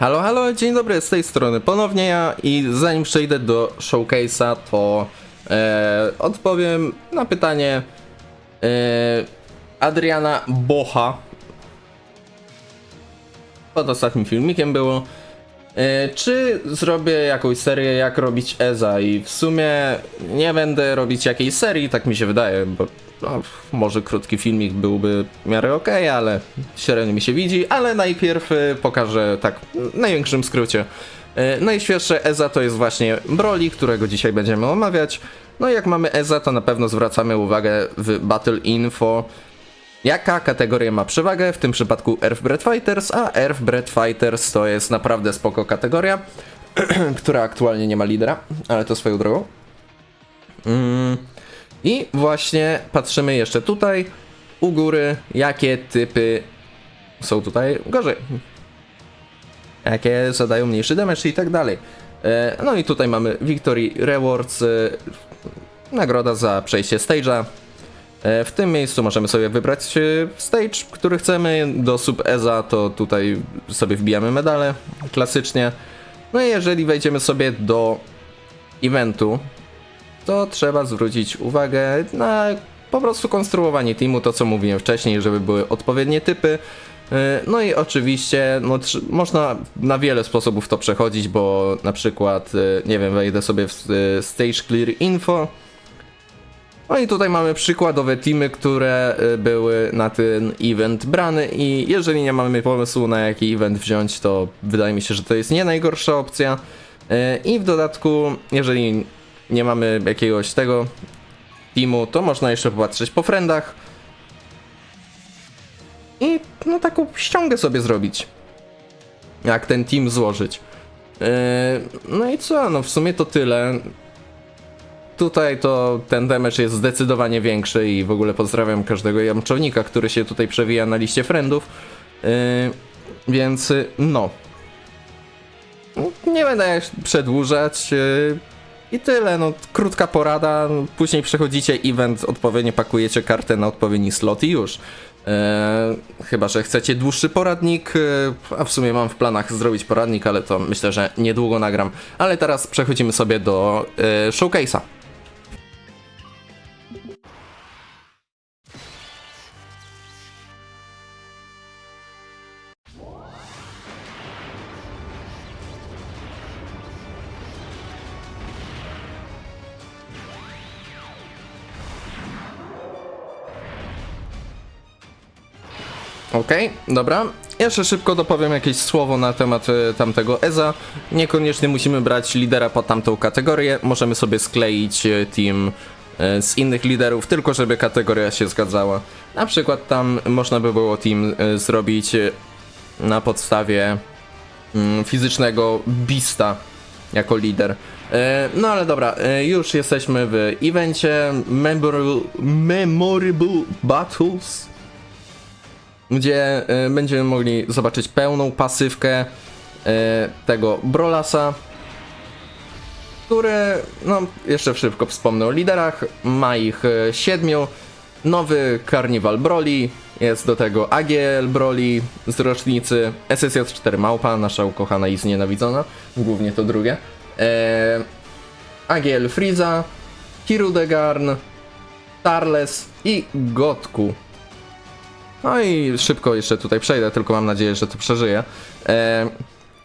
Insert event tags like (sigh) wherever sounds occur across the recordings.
Halo, halo, dzień dobry, z tej strony ponownie ja i zanim przejdę do showcase'a, to e, odpowiem na pytanie e, Adriana Bocha. Pod ostatnim filmikiem było. E, czy zrobię jakąś serię, jak robić Eza? I w sumie nie będę robić jakiejś serii, tak mi się wydaje, bo no, może krótki filmik byłby w miarę ok, ale średnio mi się widzi. Ale najpierw e, pokażę tak w największym skrócie. E, Najświeższe Eza to jest właśnie Broly, którego dzisiaj będziemy omawiać. No i jak mamy Eza, to na pewno zwracamy uwagę w Battle Info, Jaka kategoria ma przewagę? W tym przypadku Earthbred Fighters, a Earthbred Fighters to jest naprawdę spoko kategoria, (clears throat) która aktualnie nie ma lidera, ale to swoją drogą. Mm. I właśnie patrzymy jeszcze tutaj, u góry, jakie typy są tutaj gorzej. Jakie zadają mniejszy damage i tak dalej. E, No i tutaj mamy Victory Rewards, e, nagroda za przejście stage'a, E, W tym miejscu możemy sobie wybrać stage, który chcemy. Do sub EZA to tutaj sobie wbijamy medale klasycznie. No i jeżeli wejdziemy sobie do eventu, to trzeba zwrócić uwagę na po prostu konstruowanie teamu, to co mówiłem wcześniej, żeby były odpowiednie typy. E, No i oczywiście no, można na wiele sposobów to przechodzić, bo na przykład, e, nie wiem, wejdę sobie w e, Stage Clear Info, no i tutaj mamy przykładowe teamy, które y, były na ten event brane i jeżeli nie mamy pomysłu na jaki event wziąć, to wydaje mi się, że to jest nie najgorsza opcja. Y, I w dodatku, jeżeli nie mamy jakiegoś tego teamu, to można jeszcze popatrzeć po friendach i no taką ściągę sobie zrobić. Jak ten team złożyć. Y, No i co, no w sumie to tyle. Tutaj to ten damage jest zdecydowanie większy i w ogóle pozdrawiam każdego jamczownika, który się tutaj przewija na liście friendów. Yy, więc yy, no. Nie będę przedłużać. Yy, I tyle, no krótka porada. Później przechodzicie event, odpowiednio pakujecie kartę na odpowiedni slot i już. Yy, chyba, że chcecie dłuższy poradnik, yy, a w sumie mam w planach zrobić poradnik, ale to myślę, że niedługo nagram. Ale teraz przechodzimy sobie do yy, showcase'a. Okej, dobra. Jeszcze szybko dopowiem jakieś słowo na temat e, tamtego EZA. Niekoniecznie musimy brać lidera pod tamtą kategorię. Możemy sobie skleić e, team e, z innych liderów, tylko żeby kategoria się zgadzała. Na przykład tam można by było team e, zrobić e, na podstawie mm, fizycznego Bista jako lider. No ale dobra, już jesteśmy w evencie Memorable, Memorable Battles gdzie e, będziemy mogli zobaczyć pełną pasywkę e, tego Brolasa, który, no jeszcze szybko wspomnę o liderach, ma ich e, siedmiu, nowy Carnival Broly, jest do tego AGL Broly z rocznicy, SSJ4 Małpa, nasza ukochana i znienawidzona, głównie to drugie, e, AGL Frieza, Hirudegarn, Tarles i Gotku. No i szybko jeszcze tutaj przejdę, tylko mam nadzieję, że to przeżyję. E,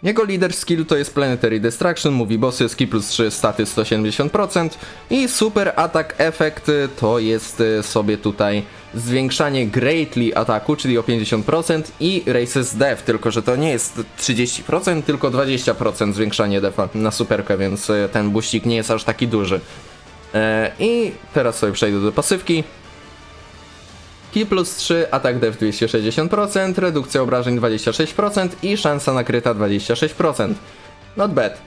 jego leader skill to jest Planetary Destruction, mówi bossy, skill plus 3, staty 170% i super attack effect to jest e, sobie tutaj zwiększanie greatly ataku, czyli o 50% i races def, tylko że to nie jest 30%, tylko 20% zwiększanie defa na superkę, więc e, ten buścik nie jest aż taki duży. I teraz sobie przejdę do pasywki. Ki plus 3, atak def 260%, redukcja obrażeń 26% i szansa na kryta 26%. Not bad.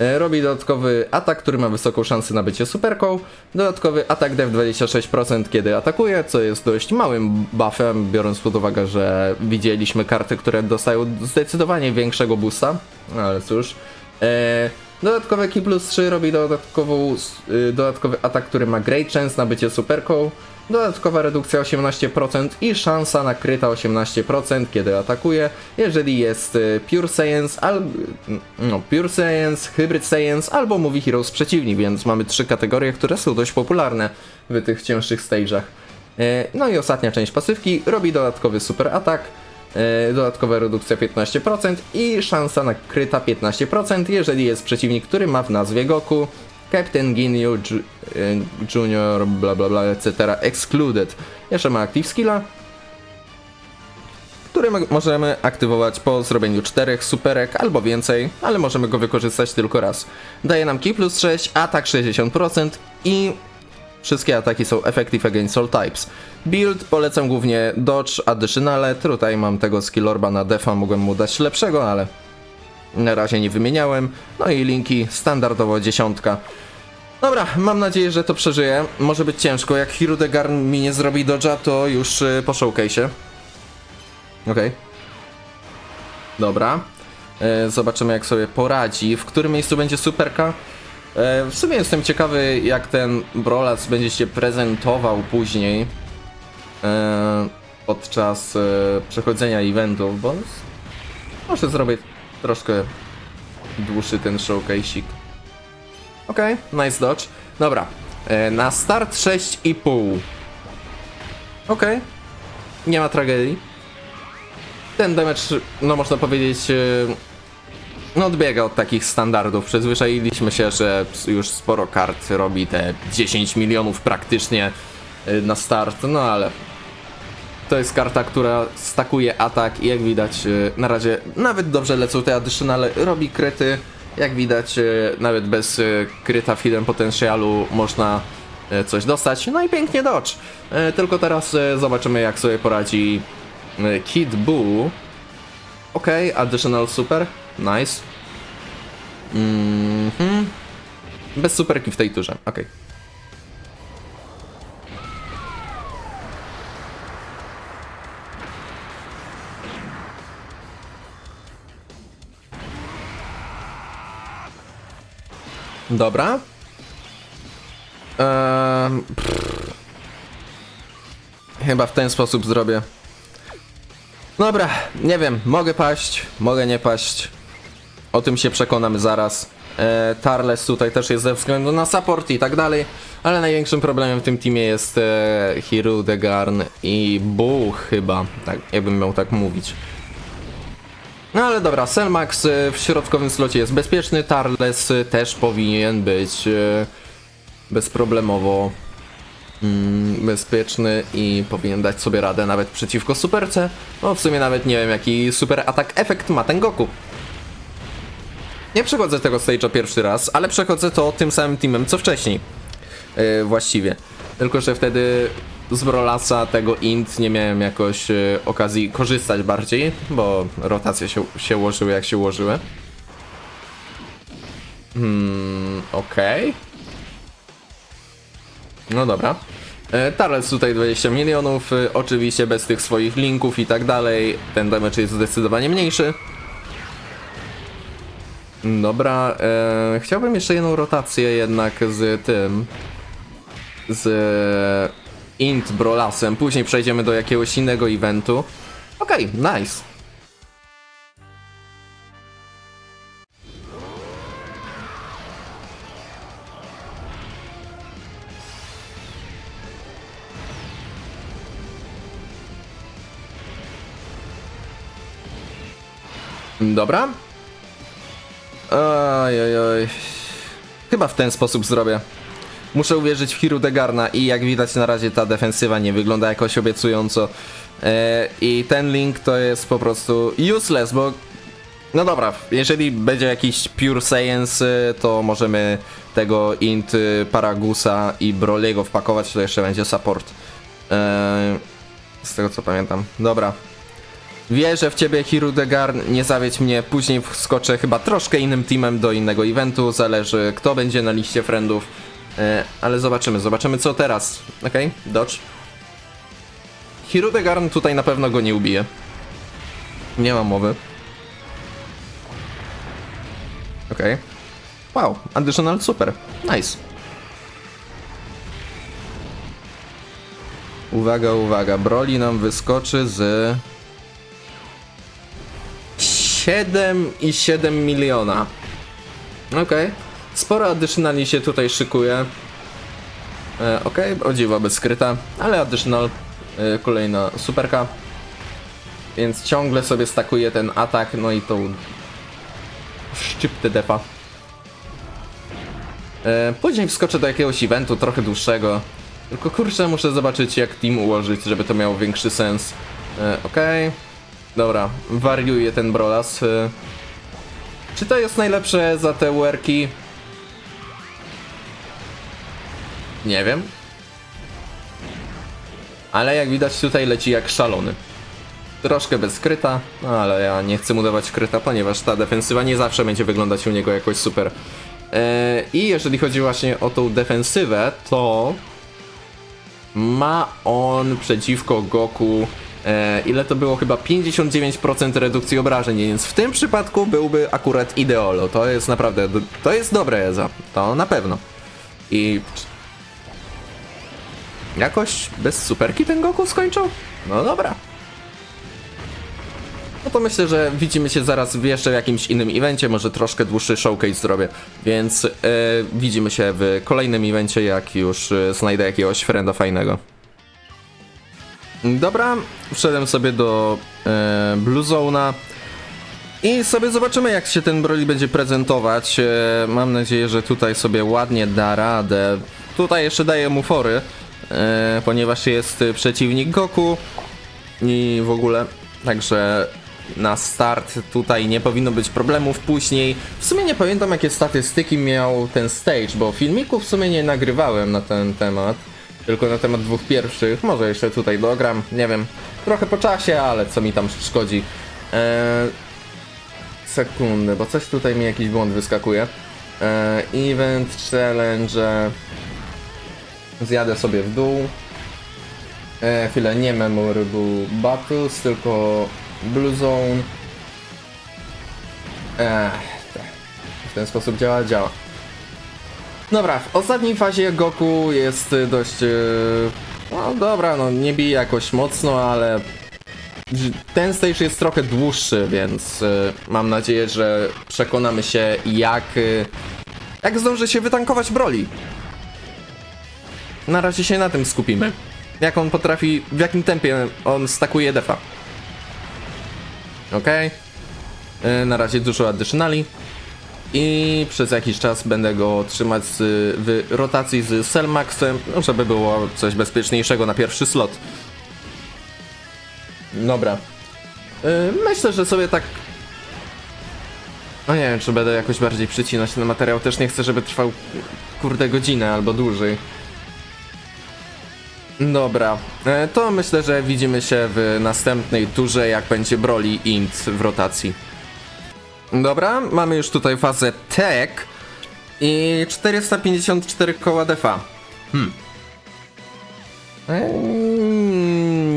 E, Robi dodatkowy atak, który ma wysoką szansę na bycie superką. Dodatkowy atak def 26% kiedy atakuje, co jest dość małym buffem, biorąc pod uwagę, że widzieliśmy karty, które dostają zdecydowanie większego boosta. Ale cóż. E, Dodatkowe Ki plus 3 robi y, dodatkowy atak, który ma great chance na bycie superką. Dodatkowa redukcja 18% i szansa na kryta 18%, kiedy atakuje, jeżeli jest y, Pure Science, al, no, Pure Science, Hybrid Science albo Movie Heroes przeciwnik, więc mamy trzy kategorie, które są dość popularne w tych cięższych stage'ach. E, No i ostatnia część pasywki robi dodatkowy super atak, e, dodatkowa redukcja 15% i szansa na kryta 15%, jeżeli jest przeciwnik, który ma w nazwie Goku, Captain Ginyu e, Junior, bla bla bla, etc. Excluded. Jeszcze ma Active Skilla, który mo- możemy aktywować po zrobieniu czterech superek albo więcej, ale możemy go wykorzystać tylko raz. Daje nam Ki plus 6, atak 60% i Wszystkie ataki są effective against all types. Build polecam głównie Dodge Additionale, tutaj mam tego skillorba na defa, mogłem mu dać lepszego, ale na razie nie wymieniałem. No i linki standardowo dziesiątka. Dobra, mam nadzieję, że to przeżyję. Może być ciężko, jak Hirudegarn mi nie zrobi dodge'a, to już y, po showcase'ie. Okej. Dobra. E, zobaczymy jak sobie poradzi. W którym miejscu będzie superka? E, w sumie jestem ciekawy jak ten Brolac będzie się prezentował później. E, podczas e, przechodzenia eventów, bo może zrobię troszkę dłuższy ten showcase'ik. Okej, nice dodge. Dobra, e, na start 6,5. Okej, nie ma tragedii. Ten damage, no można powiedzieć, e, no odbiega od takich standardów. Przyzwyczailiśmy się, że już sporo kart robi te 10 milionów praktycznie y, na start, no ale to jest karta, która stakuje atak i jak widać y, na razie nawet dobrze lecą te additionale, robi kryty. Jak widać y, nawet bez y, kryta feedem potencjalu można y, coś dostać. No i pięknie. Y, Tylko teraz zobaczymy jak sobie poradzi Kid Buu. Okej, additional super, nice. Mhm. Bez superki w tej turze, okej. Dobra. Pff. Chyba w ten sposób zrobię. Dobra, nie wiem, mogę paść, mogę nie paść. O tym się przekonamy zaraz. E, Tarles tutaj też jest ze względu na support i tak dalej, ale największym problemem w tym teamie jest e, Hiru, Degarn i Bu chyba, tak, jakbym miał tak mówić. No ale dobra, Selmax e, w środkowym slocie jest bezpieczny, Tarles e, też powinien być e, bezproblemowo mm, bezpieczny i powinien dać sobie radę nawet przeciwko Superce. No w sumie nawet nie wiem jaki super atak efekt ma ten Goku. Nie przechodzę tego stage'a pierwszy raz, ale przechodzę to tym samym teamem co wcześniej. Yy, właściwie. Tylko, że wtedy z Brolasa tego int nie miałem jakoś yy, okazji korzystać bardziej, bo rotacje się, się ułożyły jak się ułożyły. Hmm, okej. No dobra. E, Tarles tutaj 20 milionów, e, oczywiście bez tych swoich linków i tak dalej. Ten damage jest zdecydowanie mniejszy. Dobra, e, chciałbym jeszcze jedną rotację jednak z tym. Z Int Brolasem. Później przejdziemy do jakiegoś innego eventu. Okej, nice. Dobra. Oj, oj. Chyba w ten sposób zrobię. Muszę uwierzyć w Hiru Degarna i jak widać na razie ta defensywa nie wygląda jakoś obiecująco. E, I ten link to jest po prostu useless, bo no dobra, jeżeli będzie jakiś Pure Science, to możemy tego int y, Paragusa i Broliego wpakować, to jeszcze będzie support. E, z tego co pamiętam. Dobra, Wierzę w ciebie, Hirudegarn, nie zawiedź mnie, później wskoczę chyba troszkę innym teamem do innego eventu, zależy kto będzie na liście friendów, ale zobaczymy, zobaczymy co teraz, okej, dodge. Hirudegarn tutaj na pewno go nie ubije. Nie mam mowy. Okej. Wow, additional super, nice. Uwaga, uwaga, Broly nam wyskoczy z 7,7 miliona. Okej. Sporo additionali się tutaj szykuje. E, Okej, o dziwo bez skryta, ale additional, e, kolejna superka. Więc ciągle sobie stakuje ten atak, no i tą szczyptę defa. E, później wskoczę do jakiegoś eventu trochę dłuższego. Tylko kurczę, muszę zobaczyć jak team ułożyć, żeby to miało większy sens. E, Okej. Dobra, wariuje ten Brolas. E, czy to jest najlepsze za te worki? Nie wiem. Ale jak widać tutaj leci jak szalony. Troszkę bez kryta, no ale ja nie chcę mu dawać kryta, ponieważ ta defensywa nie zawsze będzie wyglądać u niego jakoś super. E, I jeżeli chodzi właśnie o tą defensywę, to ma on przeciwko Goku e, ile to było chyba 59% redukcji obrażeń, więc w tym przypadku byłby akurat ideolo. To jest naprawdę, to jest dobre Eza, to na pewno. I jakoś bez superki ten Goku skończył? No dobra. No to myślę, że widzimy się zaraz w jeszcze jakimś innym evencie, może troszkę dłuższy showcase zrobię, więc e, widzimy się w kolejnym evencie, jak już e, znajdę jakiegoś frienda fajnego. Dobra, wszedłem sobie do e, Blue Zone'a i sobie zobaczymy jak się ten Broly będzie prezentować. E, mam nadzieję, że tutaj sobie ładnie da radę. Tutaj jeszcze daję mu fory, ponieważ jest przeciwnik Goku i w ogóle, także na start tutaj nie powinno być problemów później. W sumie nie pamiętam jakie statystyki miał ten stage, bo filmików w sumie nie nagrywałem na ten temat. Tylko na temat dwóch pierwszych, może jeszcze tutaj dogram, nie wiem. Trochę po czasie, ale co mi tam szkodzi. Eee, sekundę, bo coś tutaj mi jakiś błąd wyskakuje. Eee, event, challenge. Zjadę sobie w dół. E, chwilę, nie Memorable Battles, tylko Blue Zone. Te- w ten sposób działa, działa. Dobra, w ostatniej fazie Goku jest dość... y, No dobra, no nie bije jakoś mocno, ale... Ten stage jest trochę dłuższy, więc y, mam nadzieję, że przekonamy się jak... y, Jak zdąży się wytankować Broly. Na razie się na tym skupimy. Jak on potrafi, w jakim tempie on stakuje defa. Okej. Y, Na razie dużo additionali. I przez jakiś czas będę go trzymać z, w rotacji z Selmaxem, no, żeby było coś bezpieczniejszego na pierwszy slot. Dobra. Y, Myślę, że sobie tak. No nie wiem, czy będę jakoś bardziej przycinać ten materiał. Też nie chcę, żeby trwał kurde godzinę albo dłużej. Dobra, e, to myślę, że widzimy się w następnej turze, jak będzie Broly Int w rotacji. Dobra, mamy już tutaj fazę Tech i 454 koła defa. Hmm. Eee,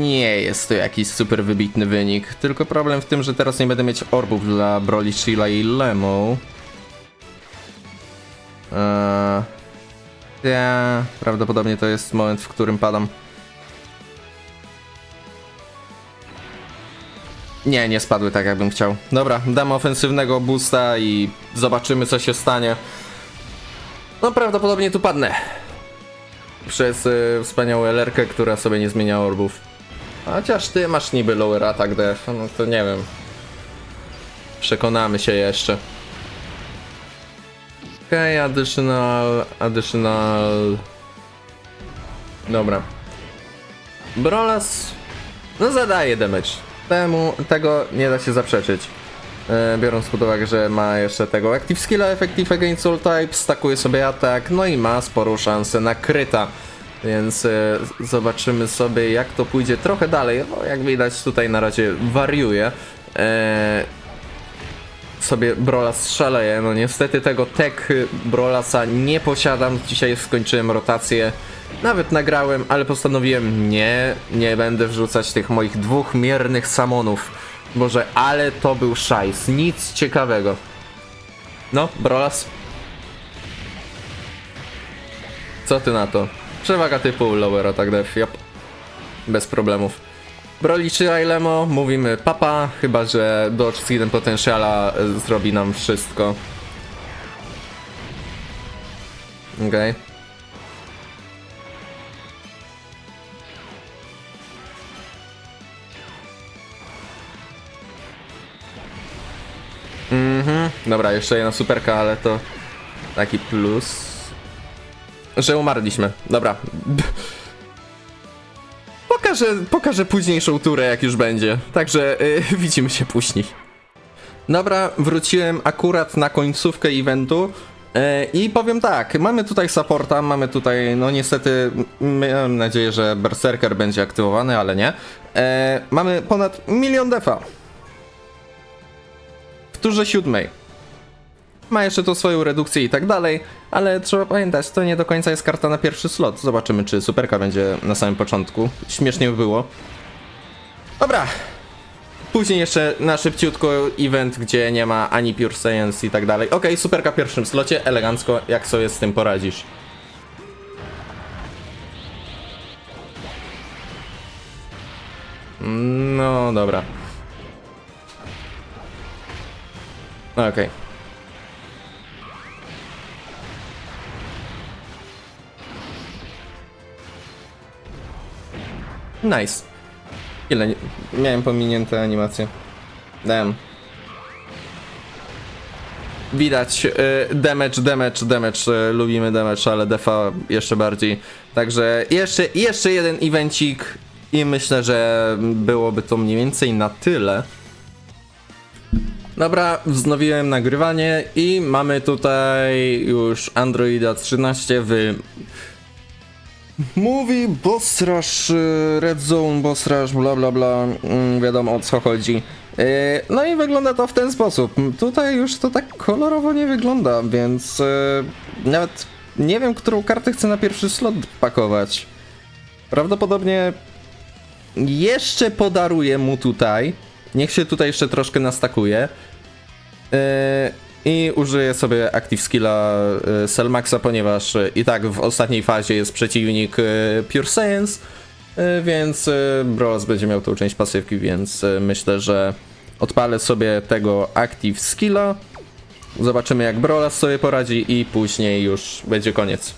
Nie jest to jakiś super wybitny wynik, tylko problem w tym, że teraz nie będę mieć orbów dla Broly, Sheila i Lemo. Eee, ja, prawdopodobnie to jest moment, w którym padam. Nie, nie spadły tak jakbym chciał. Dobra, dam ofensywnego boosta i zobaczymy co się stanie. No prawdopodobnie tu padnę. Przez y, wspaniałą elerkę, która sobie nie zmienia orbów. Chociaż ty masz niby lower attack def, no to nie wiem. Przekonamy się jeszcze. Okej, okay, additional, additional... Dobra. Brolas... No zadaje damage. Temu, tego nie da się zaprzeczyć. E, biorąc pod uwagę, że ma jeszcze tego Active Skilla, Effective Against All Types, stakuje sobie atak, no i ma sporą szansę na kryta. Więc e, zobaczymy sobie jak to pójdzie trochę dalej. No, jak widać tutaj na razie wariuje. E, sobie Brolas szaleje. No niestety tego tech Brolasa nie posiadam. Dzisiaj skończyłem rotację. Nawet nagrałem, ale postanowiłem nie, nie będę wrzucać tych moich dwóch miernych samonów. Boże, ale to był szajs. Nic ciekawego. No, Brolas. Co ty na to? Przewaga typu lower attack def, yep. bez problemów. Broly czy Ailemo, mówimy papa, chyba że Dodge Hidden Potentiala y, zrobi nam wszystko. Okej. Mhm, dobra, jeszcze jedna superka, ale to taki plus. Że umarliśmy. Dobra. (laughs) Pokażę, pokażę późniejszą turę, jak już będzie. Także y, (laughs) widzimy się później. Dobra, wróciłem akurat na końcówkę eventu. y, I powiem tak, mamy tutaj supporta, mamy tutaj, no niestety, miałem nadzieję, że Berserker będzie aktywowany, ale nie. E, mamy ponad milion defa. W turze siódmej. Ma jeszcze tu swoją redukcję i tak dalej, ale trzeba pamiętać, to nie do końca jest karta na pierwszy slot. Zobaczymy, czy superka będzie na samym początku. Śmiesznie by było. Dobra. Później jeszcze na szybciutko event, gdzie nie ma ani Pure Science i tak dalej. Okej, superka w pierwszym slocie, elegancko, jak sobie z tym poradzisz? No, dobra. Okej. Nice. Ile miałem pominięte animacje. Damn. Widać, y, damage, damage, damage, y, lubimy damage, ale defa jeszcze bardziej. Także jeszcze, jeszcze jeden evencik i myślę, że byłoby to mniej więcej na tyle. Dobra, wznowiłem nagrywanie i mamy tutaj już Androida 13 w Mówi Bossrash, y, Red Zone, Bossrash, bla bla bla, mm, wiadomo o co chodzi. Y, No i wygląda to w ten sposób. Tutaj już to tak kolorowo nie wygląda, więc y, nawet nie wiem, którą kartę chcę na pierwszy slot pakować. Prawdopodobnie jeszcze podaruję mu tutaj. Niech się tutaj jeszcze troszkę nastakuje. Yy, I użyję sobie Active Skilla yy, Selmaxa, ponieważ yy, i tak w ostatniej fazie jest przeciwnik yy, Pure Science, więc Bros będzie miał tą część pasywki, więc myślę, że odpalę sobie tego Active Skilla. Zobaczymy jak Brolas sobie poradzi i później już będzie koniec.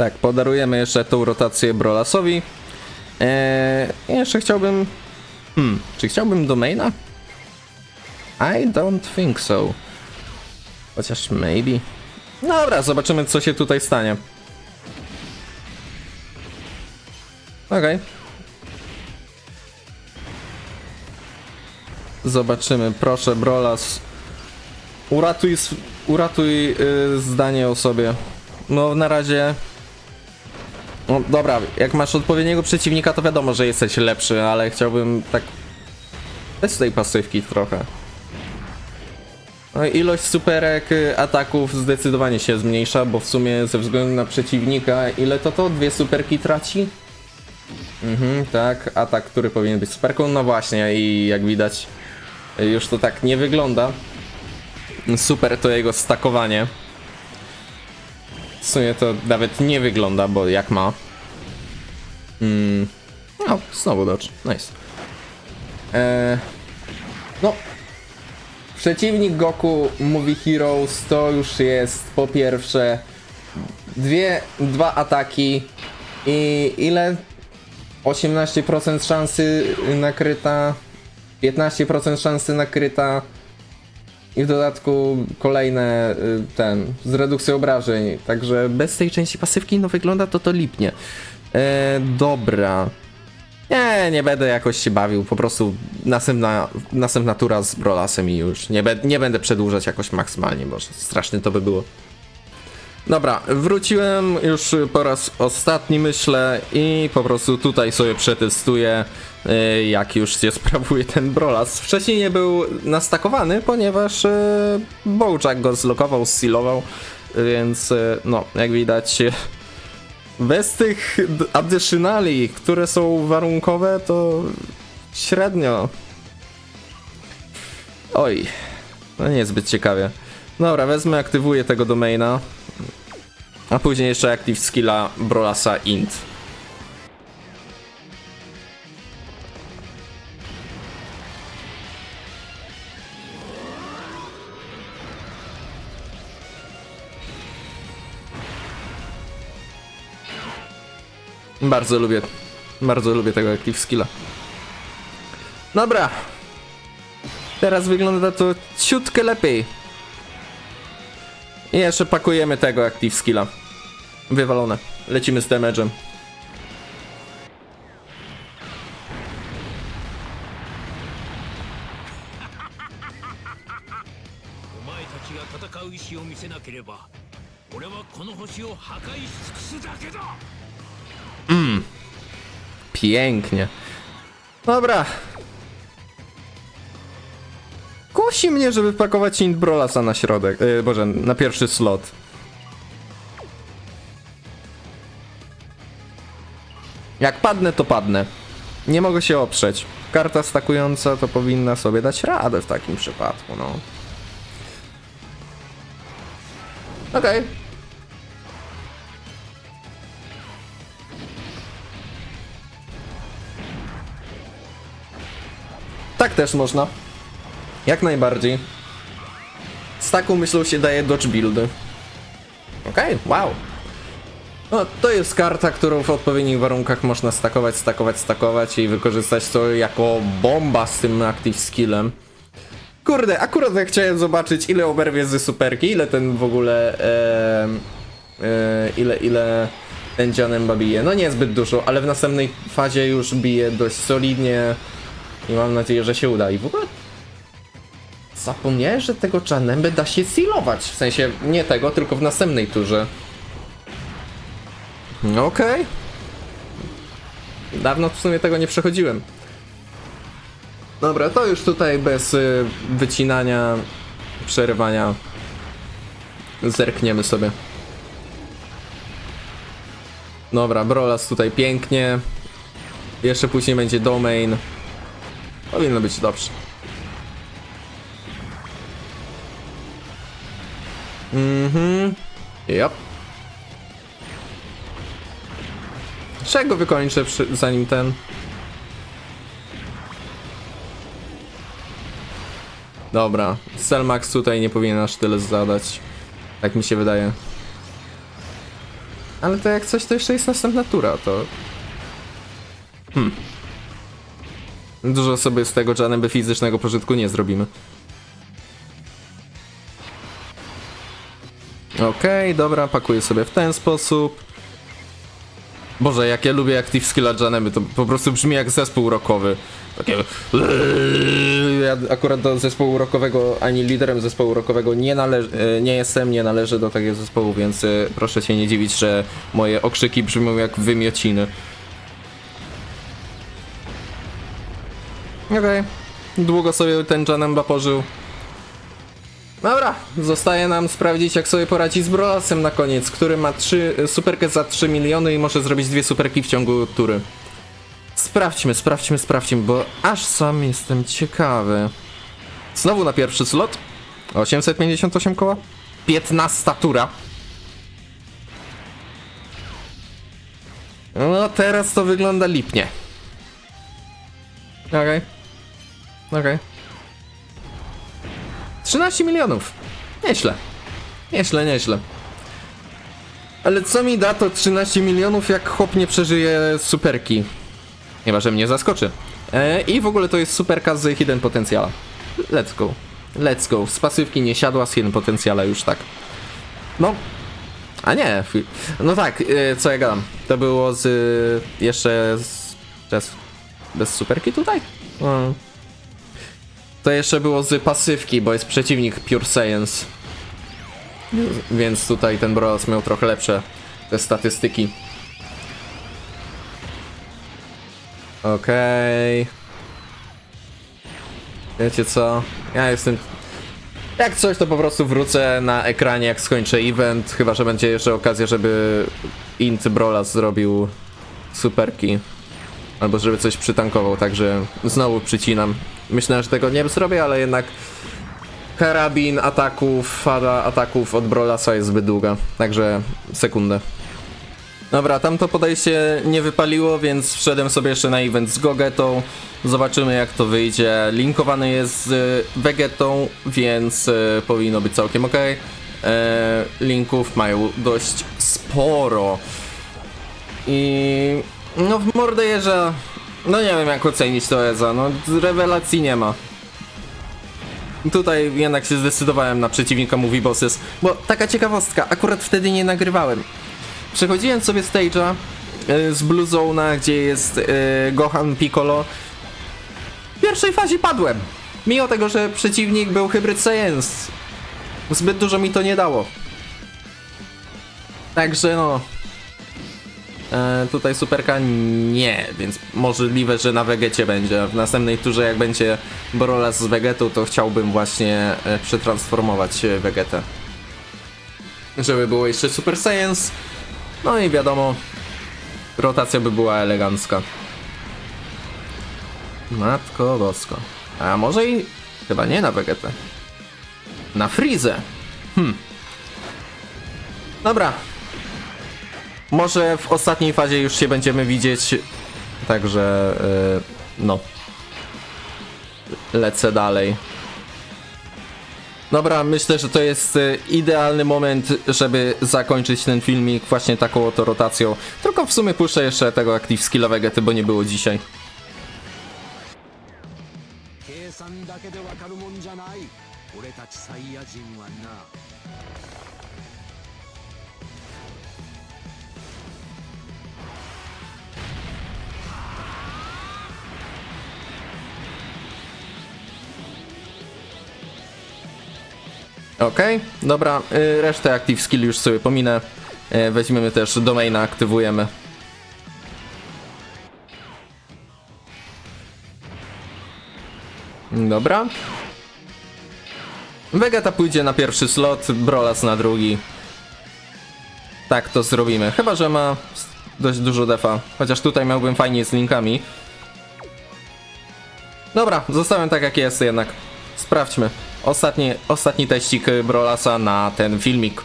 Tak, podarujemy jeszcze tą rotację Brolasowi. Eee, jeszcze chciałbym. Hmm, czy chciałbym domaina? I don't think so. Chociaż maybe. Dobra, zobaczymy co się tutaj stanie. Okej. Zobaczymy, proszę, Brolas. Uratuj, uratuj y, zdanie o sobie. No, na razie. No dobra, jak masz odpowiedniego przeciwnika, to wiadomo, że jesteś lepszy, ale chciałbym tak. bez tej pasywki trochę. No ilość superek y, ataków zdecydowanie się zmniejsza, bo w sumie ze względu na przeciwnika, ile to to? Dwie superki traci? Mhm, tak, atak, który powinien być superką, no właśnie i jak widać y, już to tak nie wygląda. Super to jego stakowanie. W sumie to nawet nie wygląda, bo jak ma. Mm. No, znowu dodge. Nice. Eee, no. Przeciwnik Goku Movie Heroes to już jest po pierwsze dwie, dwa ataki i ile? 18% szansy nakryta, 15% szansy nakryta. I w dodatku kolejne y, ten, z redukcją obrażeń. Także bez tej części pasywki no wygląda to to lipnie. E, dobra. Nie, nie będę jakoś się bawił, po prostu następna, następna tura z Brolasem i już. Nie, be, nie będę przedłużać jakoś maksymalnie, bo strasznie to by było. Dobra, wróciłem już po raz ostatni myślę i po prostu tutaj sobie przetestuję y, jak już się (laughs) sprawuje ten Brolas. Wcześniej nie był nastakowany, ponieważ y, Bojack go zlokował, zsealował, Więc e, no, jak widać, bez tych additionali, które są warunkowe, to średnio. Oj, no niezbyt ciekawie. Dobra, wezmę, aktywuję tego domaina. A później jeszcze active skilla Brolasa int. Bardzo lubię, bardzo lubię tego active skilla. Dobra. Teraz wygląda to ciutkę lepiej. I jeszcze pakujemy tego active skilla. Wywalone. Lecimy z damage'em. Mmm. Pięknie. Dobra. Kusi mnie, żeby wpakować Indbrolasa na środek. Yy, Boże, na pierwszy slot. Jak padnę, to padnę. Nie mogę się oprzeć. Karta stakująca to powinna sobie dać radę w takim przypadku, no. Okej. Tak też można. Jak najbardziej. Z taką myślą się daje dodge buildy. Okej, wow. No, to jest karta, którą w odpowiednich warunkach można stakować, stakować, stakować i wykorzystać to jako bomba z tym active skillem. Kurde, akurat jak chciałem zobaczyć ile oberwie ze superki, ile ten w ogóle e, e, ile, ile ten Janemba bije. No niezbyt dużo, ale w następnej fazie już bije dość solidnie i mam nadzieję, że się uda. I w ogóle zapomniałem, że tego Janemby da się sealować. W sensie nie tego, tylko w następnej turze. Okej. Dawno w sumie tego nie przechodziłem. Dobra, to już tutaj bez y, wycinania, przerywania zerkniemy sobie. Dobra, Brolas tutaj pięknie. Jeszcze później będzie domain. Powinno być dobrze. Mhm. Yep. Czego wykończę przy, zanim ten? Dobra, Selmax tutaj nie powinien aż tyle zadać. Tak mi się wydaje. Ale to jak coś, to jeszcze jest następna tura, to... Hmm. Dużo sobie z tego Janeby fizycznego pożytku nie zrobimy. Okej, dobra, pakuję sobie w ten sposób. Boże, jak ja lubię Active Skilla Janemy, to po prostu brzmi jak zespół rockowy. Takie... Ja akurat do zespołu rockowego, ani liderem zespołu rockowego nie, nale- nie jestem, nie należę do takiego zespołu, więc e, proszę się nie dziwić, że moje okrzyki brzmią jak wymiociny. Okej. Długo sobie ten Janemba pożył. Dobra, zostaje nam sprawdzić jak sobie poradzi z Brolasem na koniec, który ma trzy, superkę za 3 miliony i może zrobić dwie superki w ciągu tury. Sprawdźmy, sprawdźmy, sprawdźmy, bo aż sam jestem ciekawy. Znowu na pierwszy slot. 858 koła. 15 tura. No teraz to wygląda lipnie. Okej. Okej. 13 milionów. Nieźle. Nieźle, nieźle. Ale co mi da to 13 milionów, jak chłop nie przeżyje superki? Chyba, że mnie zaskoczy. E, I w ogóle to jest superka z hidden potencjala. Let's go. Let's go. Z pasywki nie siadła, z hidden potencjala już tak. No. A nie. No tak, e, co ja gadam. To było z... jeszcze z... Bez, bez superki tutaj? Mm. To jeszcze było z pasywki, bo jest przeciwnik Pure Science. Więc tutaj ten Bros miał trochę lepsze te statystyki. Okej. Wiecie co? Ja jestem... Jak coś, to po prostu wrócę na ekranie, jak skończę event. Chyba, że będzie jeszcze okazja, żeby Int Brolas zrobił superki. Albo żeby coś przytankował, także znowu przycinam. Myślę, że tego nie zrobię, ale jednak karabin ataków, fada ataków od Brolasa jest zbyt długa. Także sekundę. Dobra, tamto podejście nie wypaliło, więc wszedłem sobie jeszcze na event z Gogetą. Zobaczymy jak to wyjdzie. Linkowany jest z y, Vegetą, więc y, powinno być całkiem ok. E, linków mają dość sporo. I no w mordę jeża, no nie wiem jak ocenić to Eza, no rewelacji nie ma. Tutaj jednak się zdecydowałem na przeciwnika Movie Bosses, bo taka ciekawostka, akurat wtedy nie nagrywałem. Przechodziłem sobie stage'a y, z Blue Zone'a, gdzie jest y, Gohan Piccolo. W pierwszej fazie padłem. Mimo tego, że przeciwnik był Hybrid Science. Zbyt dużo mi to nie dało. Także no. E, tutaj superka nie, więc możliwe, że na Vegecie będzie. W następnej turze, jak będzie Borolas z Vegetą, to chciałbym właśnie e, przetransformować e, Vegetę. Żeby było jeszcze Super Science. No i wiadomo, rotacja by była elegancka. Matko bosko. A może i... Chyba nie na Vegetę. Na Freezę. Hmm. Dobra. Może w ostatniej fazie już się będziemy widzieć. Także... Yy, no. Lecę dalej. Dobra, myślę, że to jest y, idealny moment, żeby zakończyć ten filmik właśnie taką oto rotacją. Tylko w sumie puszczę jeszcze tego Active Skilla Vegety, bo nie było dzisiaj. な Okej, dobra, y, resztę Active Skill już sobie pominę. Y, weźmiemy też domaina, aktywujemy. Dobra. Vegeta pójdzie na pierwszy slot, Brolas na drugi. Tak to zrobimy. Chyba, że ma dość dużo defa. Chociaż tutaj miałbym fajnie z linkami. Dobra, zostałem tak jak jest jednak. Sprawdźmy. Ostatni, ostatni teścik y, Brolasa na ten filmik.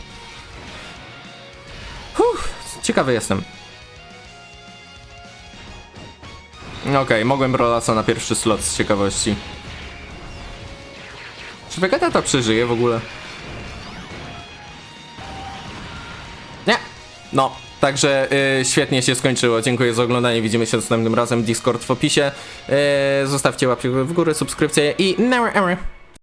Uff, ciekawy jestem. Okej, mogłem Brolasa na pierwszy slot z ciekawości. Czy Vegeta to przeżyje w ogóle? Nie. No, także y, świetnie się skończyło. Dziękuję za oglądanie. Widzimy się następnym razem. Discord w opisie. Y, zostawcie łapkę w górę, subskrypcję i never ever.